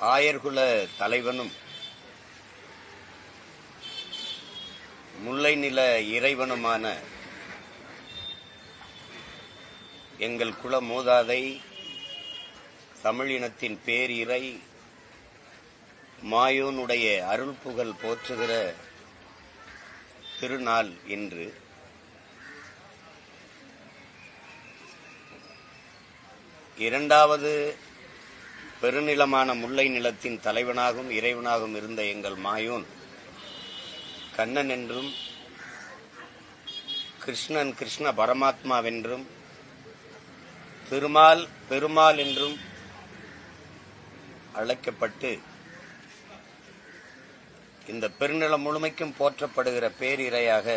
ஆயர்குல தலைவனும் முல்லை நில இறைவனுமான எங்கள் குல மூதாதை தமிழினத்தின் பேரிரை மாயோனுடைய அருள் புகழ் போற்றுகிற திருநாள் இன்று. இரண்டாவது பெருநிலமான முல்லை நிலத்தின் தலைவனாகவும் இறைவனாகவும் இருந்த எங்கள் மாயோன் கண்ணன் என்றும் கிருஷ்ணன் கிருஷ்ண பரமாத்மாவென்றும் திருமால் பெருமாள் என்றும் அழைக்கப்பட்டு இந்த பெருநிலம் முழுமைக்கும் போற்றப்படுகிற பேரிரையாக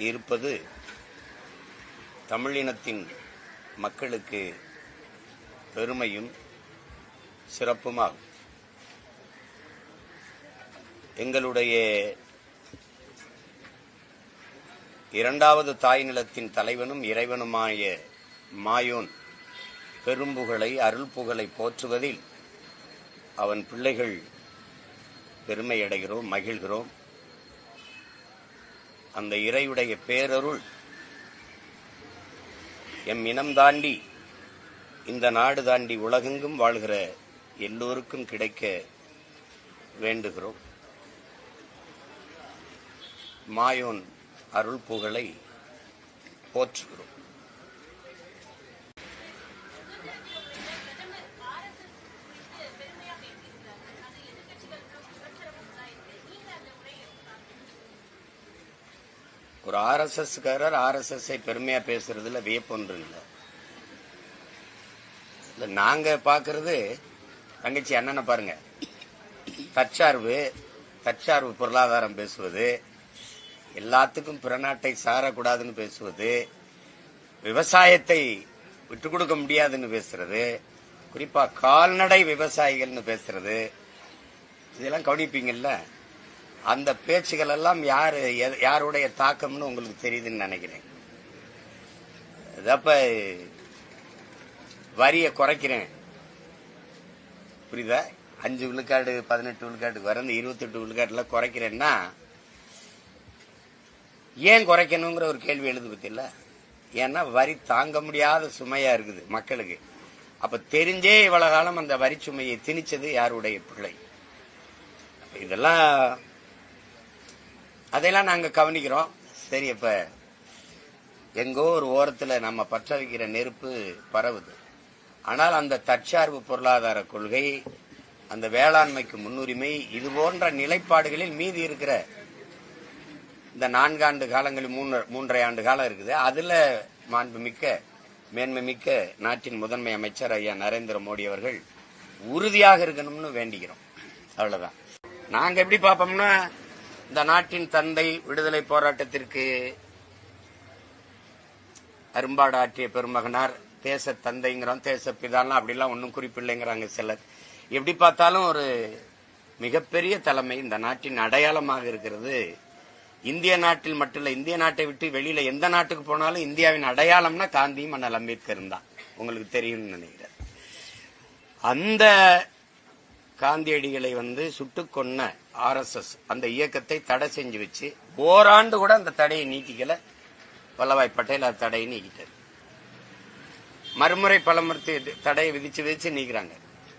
இருப்பது தமிழினத்தின் மக்களுக்கு பெருமையும் சிறப்புமாகும். எங்களுடைய இரண்டாவது தாய் நிலத்தின் தலைவனும் இறைவனுமாய மாயோன் பெரும்புகளை அருள் புகழை போற்றுவதில் அவன் பிள்ளைகள் பெருமையடைகிறோம் மகிழ்கிறோம். அந்த இறையுடைய பேரருள் எம் இனம் தாண்டி இந்த நாடு தாண்டி உலகெங்கும் வாழ்கிற எல்லோருக்கும் கிடைக்க வேண்டுகிறோம். மாயோன் அருள் புகழை போற்றுகிறோம். ஒரு ஆர்எஸ்எஸ்காரர் ஆர்எஸ்எஸ்ஐ பெருமையா பேசுறதுல வியப்பொன்று இல்லை. இல்லை நாங்க பாக்குறது தங்கச்சி அண்ணனை பாருங்க. தற்சார்பு தற்சார்பு பொருளாதாரம் பேசுவது எல்லாத்துக்கும் பிறநாட்டை சாரக்கூடாதுன்னு பேசுவது விவசாயத்தை விட்டு கொடுக்க முடியாதுன்னு பேசுறது குறிப்பா கால்நடை விவசாயிகள்னு பேசுறது இதெல்லாம் கவனிப்பீங்கல்ல? அந்த பேச்சுகள் எல்லாம் யாரு யாருடைய தாக்கம்னு உங்களுக்கு தெரியுதுன்னு நினைக்கிறேன். அப்ப வரியை குறைக்கிறேன். புரியுதா? அஞ்சு விழுக்காடு பதினெட்டு விழுக்காட்டுக்கு வரந்து இருபத்தெட்டு விழுக்காட்டுல குறைக்கிறேன்னா ஏன் குறைக்கணுங்கிற ஒரு கேள்வி எழுது பத்தியில்ல ஏன்னா வரி தாங்க முடியாத சுமையா இருக்குது மக்களுக்கு. அப்ப தெரிஞ்சே இவ்வளவு காலம் அந்த வரி சுமையை திணிச்சது யாருடைய பிள்ளை? இதெல்லாம் அதையெல்லாம் நாங்க கவனிக்கிறோம். சரி இப்ப எங்கோ ஒரு ஓரத்துல நம்ம பற்ற வைக்கிற நெருப்பு பரவுது. ஆனால் அந்த தற்சார்பு பொருளாதார கொள்கை அந்த வேளாண்மைக்கு முன்னுரிமை இது போன்ற நிலைப்பாடுகளில் மீதி இருக்கிற இந்த நான்காண்டு காலங்களில் மூன்று மூன்றரை ஆண்டு காலம் இருக்குது. அதுல மாண்புமிக்க மேன்மை மிக்க நாட்டின் முதன்மை அமைச்சர் ஐயா நரேந்திர மோடி அவர்கள் உறுதியாக இருக்கணும்னு வேண்டிக்கிறோம். அவ்வளவுதான். நாங்க எப்படி பார்ப்போம்னா இந்த நாட்டின் தந்தை விடுதலை போராட்டத்திற்கு அரும்பாடு ஆற்றிய பெருமகனார் தேச தந்தைங்கிறோம் தேச பிதாலாம் அப்படிலாம் ஒன்றும் குறிப்பில்லைங்கிறாங்க சிலர். எப்படி பார்த்தாலும் ஒரு மிகப்பெரிய தலைமை இந்த நாட்டின் அடையாளமாக இருக்கிறது. இந்திய நாட்டில் மட்டும் இல்லை இந்திய நாட்டை விட்டு வெளியில எந்த நாட்டுக்கு போனாலும் இந்தியாவின் அடையாளம்னா காந்தியும் அண்ணல் அம்பேத்கரும் தான். உங்களுக்கு தெரியும்னு நினைக்கிறேன். அந்த காந்தியடிகளை வந்து சுட்டு கொன்ன ஆர்எஸ்எஸ் அந்த இயக்கத்தை தடை செஞ்சு வச்சு ஓராண்டு கூட அந்த தடையை நீக்கிக்கல வல்லபாய் பட்டேல் அந்த தடையை நீக்கிட்டார். மறுமுறை பலமுறை தடையை விதிச்சு விதிச்சு நீக்கிறாங்க.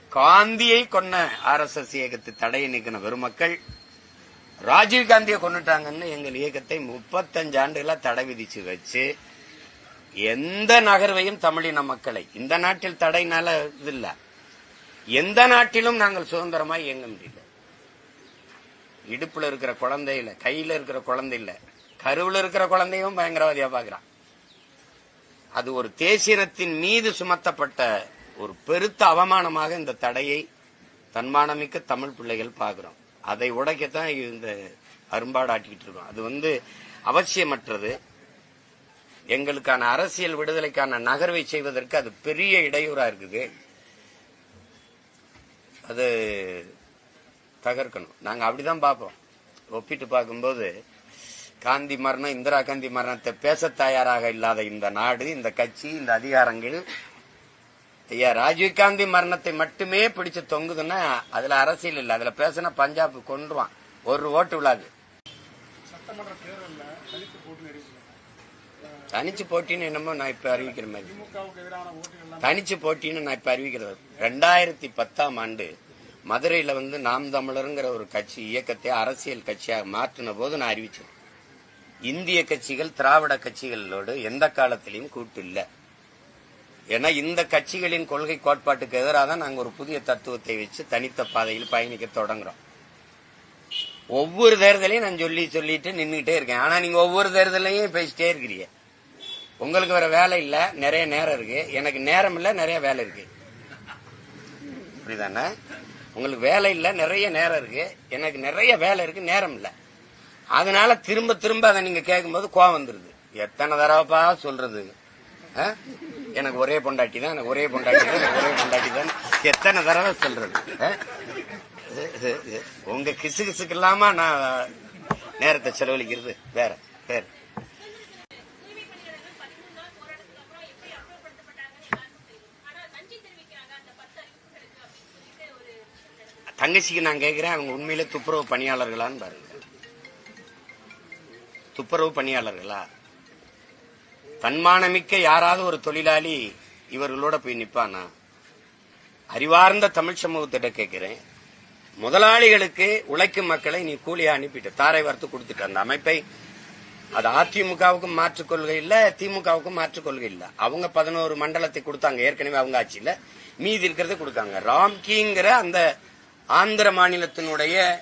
காந்தியை கொன்ன ஆர்எஸ்எஸ் இயக்கத்தை தடையை நீக்கின பெருமக்கள் ராஜீவ் காந்தியை கொண்டுட்டாங்கன்னு எங்கள் இயக்கத்தை முப்பத்தஞ்சு ஆண்டுகளா தடை விதிச்சு வச்சு எந்த நகர்வையும் தமிழின மக்களை இந்த நாட்டில் தடைனால இது இல்ல எந்த நாட்டிலும் நாங்கள் சுதந்திரமா இயங்க முடியல. இடுப்புல இருக்கிற குழந்தையில கையில இருக்கிற குழந்தை இல்ல கருவுல இருக்கிற குழந்தையும் பயங்கரவாதியா பாக்குறான். அது ஒரு தேசியனத்தின் மீது சுமத்தப்பட்ட ஒரு பெருத்த அவமானமாக இந்த தடையை தன்மானமிக்க தமிழ் பிள்ளைகள் பார்க்கிறோம். அதை உடைக்கத்தான் இந்த அரும்பாடு ஆட்டிக்கிட்டு இருக்கோம். அது வந்து அவசியமற்றது. எங்களுக்கான அரசியல் விடுதலைக்கான நகர்வை செய்வதற்கு அது பெரிய இடையூறா இருக்குது. அது தகர்க்கணும். நாங்க அப்படிதான் பார்ப்போம். ஒப்பிட்டு பார்க்கும்போது காந்தி மரணம் இந்திரா காந்தி மரணத்தை பேச தயாராக இல்லாத இந்த நாடு இந்த கட்சி இந்த அதிகாரங்கள். ஐயா ராஜீவ்காந்தி மரணத்தை மட்டுமே பிடிச்சு தொங்குதுன்னா அதுல அரசியல் இல்ல. அதுல பேசினா பஞ்சாப் கொன்றுவான். ஒரு ஓட்டு விழாது தனிச்சு போட்டின்னு என்னமோ நான் இப்ப அறிவிக்கிற மாதிரி. தனிச்சு போட்டின்னு நான் இப்ப அறிவிக்கிறது. ரெண்டாயிரத்தி பத்தாம் ஆண்டு மதுரையில வந்து நாம் தமிழருங்கிற ஒரு கட்சி இயக்கத்தை அரசியல் கட்சியாக மாற்றின போது நான் அறிவிச்சேன் இந்திய கட்சிகள் திராவிட கட்சிகளோடு எந்த காலத்திலையும் கூட்டு இல்லை. ஏன்னா இந்த கட்சிகளின் கொள்கை கோட்பாட்டுக்கு எதிராக தான் நாங்கள் ஒரு புதிய தத்துவத்தை வச்சு தனித்த பாதையில் பயணிக்க தொடங்குறோம். ஒவ்வொரு தேர்தலையும் நான் சொல்லி சொல்லிட்டு நின்றுகிட்டே இருக்கேன். ஆனா நீங்க ஒவ்வொரு தேர்தலையும் பேசிட்டே இருக்கிறீங்க. உங்களுக்கு வேற வேலை இல்ல நிறைய நேரம் இருக்கு. எனக்கு நேரம் இல்ல நிறைய வேலை இருக்கு. புரியுதானே உங்களுக்கு வேலை இல்ல நிறைய நேரம் இருக்கு. எனக்கு நிறைய வேலை இருக்கு நேரம் இல்லை. அதனால திரும்ப திரும்ப அதை நீங்க கேட்கும்போது கோவம் வந்துருது. எத்தனை தடவைப்பா சொல்றது? ஆ? எனக்கு ஒரே பொண்டாட்டி தான் எனக்கு ஒரே பொண்டாட்டி தான் எனக்கு ஒரே பொண்டாட்டி தான். எத்தனை தடவை சொல்றது? ஆ? உங்க கிசு கிசுக்கு இல்லாம நான் நேரத்தை செலவழிக்கிறது? வேற வேற. தங்கச்சிக்கு நான் கேட்கிறேன் அவங்க உண்மையிலே துப்புரவு பணியாளர்களான்னு பாருங்க. துப்புரவு பணியாளர்களா? தன்மானமிக்க யாராவது ஒரு தொழிலாளி இவர்களோட போய் நிப்பானா? அறிவார்ந்த தமிழ் சமூகத்திட்ட கேட்கிறேன். முதலாளிகளுக்கு உழைக்கும் மக்களை நீ கூலியா அனுப்பிட்டு தாரை வார்த்து கொடுத்துட்ட அந்த அமைப்பை அது அதிமுகவுக்கும் மாற்றுக் கொள்கை இல்ல திமுகவுக்கும் மாற்றுக் கொள்கை இல்ல. அவங்க பதினோரு மண்டலத்தை கொடுத்தாங்க ஏற்கனவே அவங்க ஆட்சியில. மீதி இருக்கிறத கொடுக்காங்க. ராம்கிங்கிற அந்த ஆந்திர மாநிலத்தினுடைய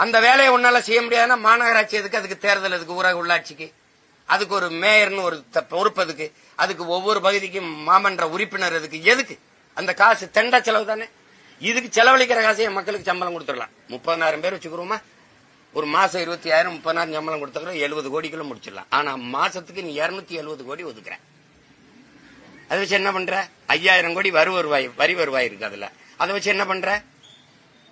அந்த வேலையை உன்னால செய்ய முடியாதுன்னா மாநகராட்சி எதுக்கு? அதுக்கு தேர்தல் அதுக்கு ஊரக உள்ளாட்சிக்கு. அதுக்கு ஒரு மேயர்னு ஒரு த- பொறுப்பு அதுக்கு அதுக்கு ஒவ்வொரு பகுதிக்கும் மாமன்ற உறுப்பினர் அதுக்கு எதுக்கு? அந்த காசு தெண்டா செலவு தானே. இதுக்கு செலவழிக்கிற காசையே மக்களுக்கு சம்பளம் கொடுத்துடலாம். முப்பதாயிரம் பேர் வச்சுக்கிறோமா? ஒரு மாசம் இருபத்தி ஆயிரம் முப்பதாயிரம் சம்பளம் கொடுத்துக்கிறோம். எழுபது கோடிக்குள்ள முடிச்சிடலாம். ஆனா மாசத்துக்கு நீ இருநூத்தி எழுபது கோடி ஒதுக்குற. அதை வச்சு என்ன பண்ற? ஐயாயிரம் கோடி வரி வருவாய் வரி வருவாய் இருக்கு அதுல. அதை வச்சு என்ன பண்ற?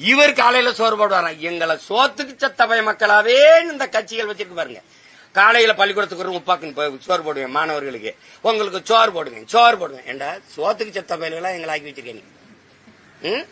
இவர் காலையில சோறு போடுவாராம் எங்களை சோத்துக்கு சத்தபய மக்களாவே இந்த கட்சிகள் வச்சிருக்கு பாருங்க. காலையில பள்ளிக்கூடத்துக்கு ஒரு உப்பாக்குன்னு போய் சோறு போடுவேன் மாணவர்களுக்கு. உங்களுக்கு சோறு போடுவேன் சோறு போடுவேன். ஏண்டா சோத்துக்கு செத்த பயல்களா எங்களை ஆக்கி வச்சிருக்கேன் நீ ம்?